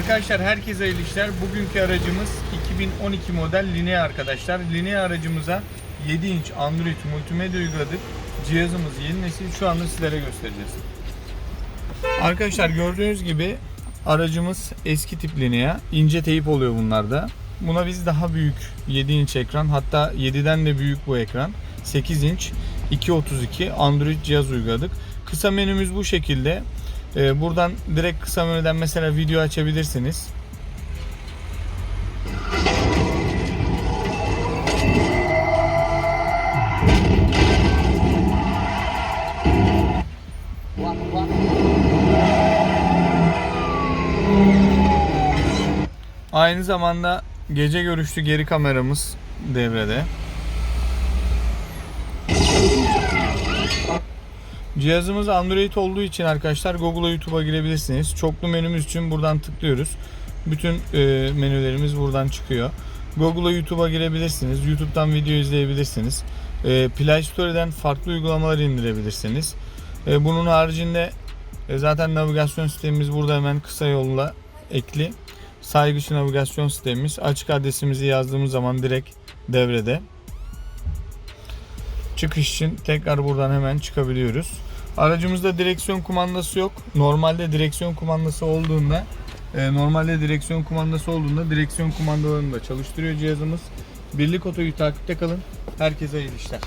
Arkadaşlar herkese hayırlı işler. Bugünkü aracımız 2012 model Linea arkadaşlar. Linea aracımıza 7 inç Android multimedya uyguladık. Cihazımız yeni nesil. Şu anda sizlere göstereceğiz. Arkadaşlar gördüğünüz gibi aracımız eski tip Linea. İnce teyip oluyor bunlarda. Buna biz daha büyük 7 inç ekran hatta 7'den de büyük bu ekran. 8 inç 232 Android cihaz uyguladık. Kısa menümüz bu şekilde. Ee, buradan direkt kısa menüden mesela video açabilirsiniz. Aynı zamanda gece görüşlü geri kameramız devrede. Cihazımız Android olduğu için arkadaşlar Google'a YouTube'a girebilirsiniz. Çoklu menümüz için buradan tıklıyoruz. Bütün e, menülerimiz buradan çıkıyor. Google'a YouTube'a girebilirsiniz. YouTube'dan video izleyebilirsiniz. E, Play Store'dan farklı uygulamalar indirebilirsiniz. E, bunun haricinde e, zaten navigasyon sistemimiz burada hemen kısa yolla ekli. Saygışı navigasyon sistemimiz. Açık adresimizi yazdığımız zaman direkt devrede. Çıkış için tekrar buradan hemen çıkabiliyoruz. Aracımızda direksiyon kumandası yok. Normalde direksiyon kumandası olduğunda e, normalde direksiyon kumandası olduğunda direksiyon kumandalarını da çalıştırıyor cihazımız. Birlik otoyu takipte kalın. Herkese iyi işler.